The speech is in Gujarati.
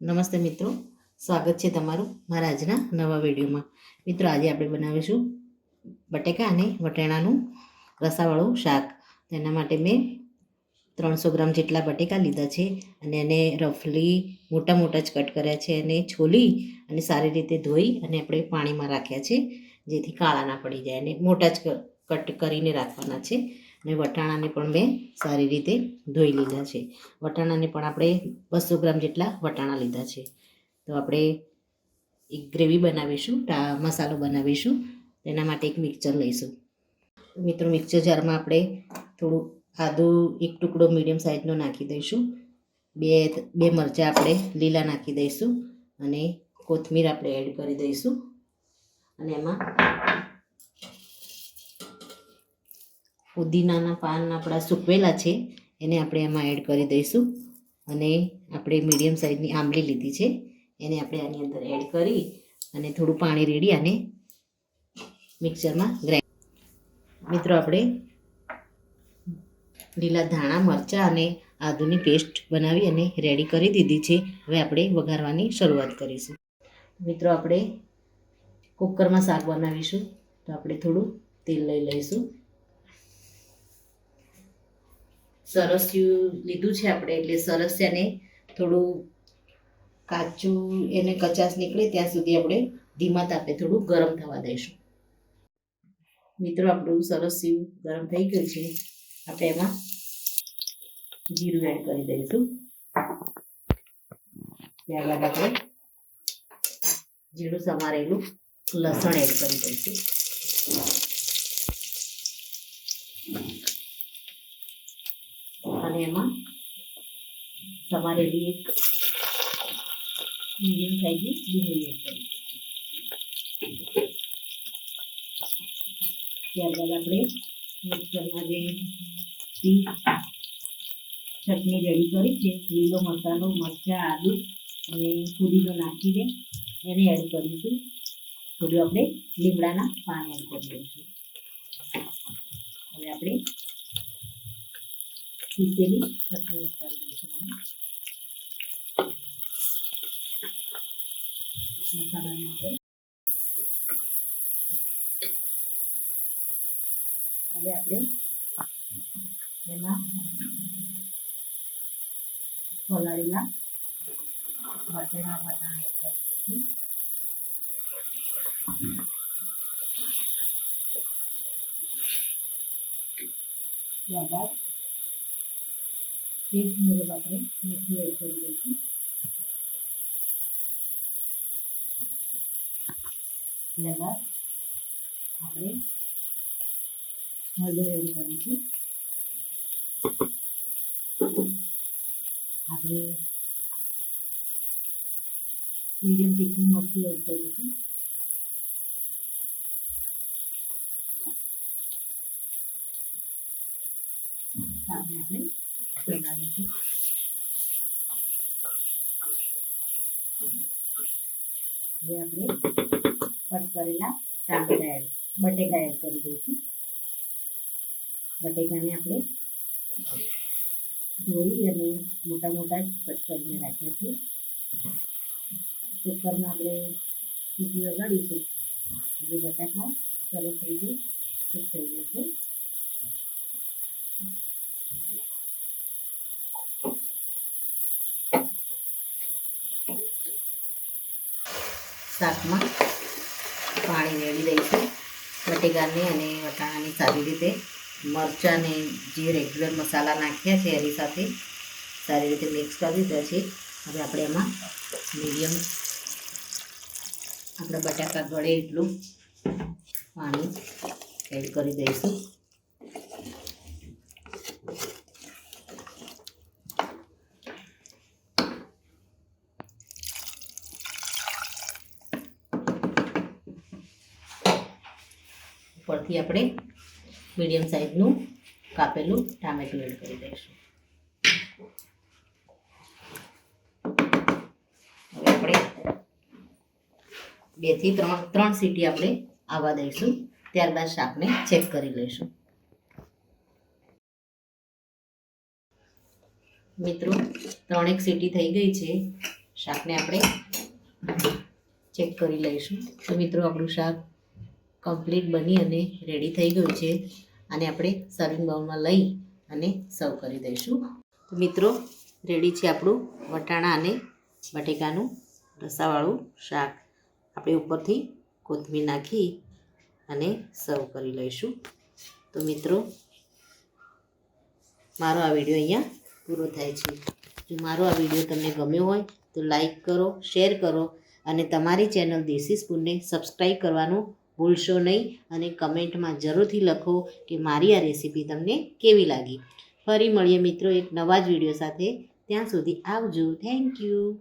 નમસ્તે મિત્રો. સ્વાગત છે તમારું મારા આજના નવા વિડીયોમાં. મિત્રો, આજે આપણે બનાવીશું બટેકા અને વટેણાનું રસાવાળું શાક. તેના માટે મેં ત્રણસો ગ્રામ જેટલા બટેકા લીધા છે અને એને રફલી મોટા મોટા જ કટ કર્યા છે અને છોલી અને સારી રીતે ધોઈ અને આપણે પાણીમાં રાખ્યા છે જેથી કાળા ના પડી જાય અને મોટા જ કટ કરીને રાખવાના છે. અને વટાણાને પણ મેં સારી રીતે ધોઈ લીધા છે. વટાણાને પણ આપણે બસો ગ્રામ જેટલા વટાણા લીધા છે. તો આપણે એક ગ્રેવી બનાવીશું, ટા, મસાલો બનાવીશું, તેના માટે એક મિક્સર લઈશું. મિત્રો, મિક્સર જારમાં આપણે થોડું આદું, એક ટુકડો મીડિયમ સાઇઝનો નાખી દઈશું. બે બે મરચાં આપણે લીલા નાખી દઈશું અને કોથમીર આપણે એડ કરી દઈશું. અને એમાં પુદીનાના પાન આપણા સૂકવેલા છે, એને આપણે એમાં એડ કરી દઈશું. અને આપણે મીડિયમ સાઇઝની આંબલી લીધી છે, એને આપણે આની અંદર એડ કરી અને થોડું પાણી રેડી અને મિક્સરમાં ગ્રાઇન્ડ મિત્રો, આપણે લીલા ધાણા, મરચાં અને આદુની પેસ્ટ બનાવી અને રેડી કરી દીધી છે. હવે આપણે વઘારવાની શરૂઆત કરીશું. મિત્રો, આપણે કુકરમાં શાક બનાવીશું. તો આપણે થોડું તેલ લઈ લઈશું. સરસ્યું લીધું છે આપણે. એટલે સરસ એને થોડું કાચું એને કચાશ નીકળે, ત્યાં સુધી આપણે ધીમા તાપે થોડું ગરમ થવા દઈશું. મિત્રો, આપણું સરસ્યું ગરમ થઈ ગયું છે. આપણે એમાં જીરું એડ કરી દઈશું. ત્યારબાદ આપણે જીરું સમારેલું લસણ એડ કરી દઈશું. અને એમાં સમારેલી એક મીડિયમ સાઈઝની ડુંગળી એડ કરી ત્યારબાદ આપણે મિક્સરમાં જે ચટણી રેડી કરી છે લીલો મસાલો, મરચાં, આદુ અને પુદીનો નાખીને એને એડ કરીશું. થોડું આપણે લીમડાના પાન એડ કરી દઈશું. હવે આપણે પીસેલી ચટણી એડ કરી દઈશું આમાં. મસાલાને આપણે હવે આપણે એમાં પલાળેલા વટાણા વટાણા એડ એક મુજબ આપણે મીઠું એડ ત્યારબાદ આપણે હળદર એડ કરીશું આપણે મીડિયમ તીખું મરચું એડ કરીશું શાકને આપણે પલાળીશું હવે આપણે કટ કરેલા ટામેટા એડ બટેકા એડ કરી દઈશું. બટેકાને આપણે ધોઈ અને મોટા મોટા કટ કરીને રાખ્યા છે. કુકરમાં આપણે સીટી વગાડીશું એટલે બટાકા સરસ રીતે કૂક થઈ જશે શાકમાં પાણી રેડી દઈશું બટેકાને અને વટાણાની સારી રીતે મરચાં ને જે રેગ્યુલર મસાલા નાખ્યા છે એની સાથે સારી રીતે મિક્સ કરી દીધા છે. હવે આપણે એમાં મીડિયમ આપણા બટાકા ગળે એટલું પાણી એડ કરી દઈશું. ઉપરથી આપણે મીડિયમ સાઇઝનું કાપેલું ટામેટું એડ કરી દઈશું. હવે આપણે બેથી ત્રણ ત્રણ સીટી આપણે આવવા દઈશું. ત્યારબાદ શાકને ચેક કરી લઈશું. મિત્રો ત્રણેક સીટી થઈ ગઈ છે. શાકને આપણે ચેક કરી લઈશું. તો મિત્રો, આપણું શાક કમ્પ્લીટ બની અને રેડી થઈ ગયું છે. અને આપણે સર્વિંગ બાઉલમાં લઈ અને સર્વ કરી દઈશું. તો મિત્રો રેડી છે આપણું વટાણા અને બટેકાનું રસાવાળું શાક. આપણે ઉપરથી કોથમીર નાખી અને સર્વ કરી લઈશું. તો મિત્રો, મારો આ વીડિયો અહીંયા પૂરો થાય છે. જો મારો આ વીડિયો તમને ગમ્યો હોય, તો લાઈક કરો શેર કરો અને તમારી ચેનલ દેશી સ્પૂનને સબસ્ક્રાઈબ કરવાનું ભૂલશો નહીં અને કમેન્ટમાં જરૂરથી લખો કે મારી આ રેસીપી તમને કેવી લાગી. ફરી મળીએ મિત્રો એક નવા જ વીડિયો સાથે. ત્યાં સુધી આવજો. Thank you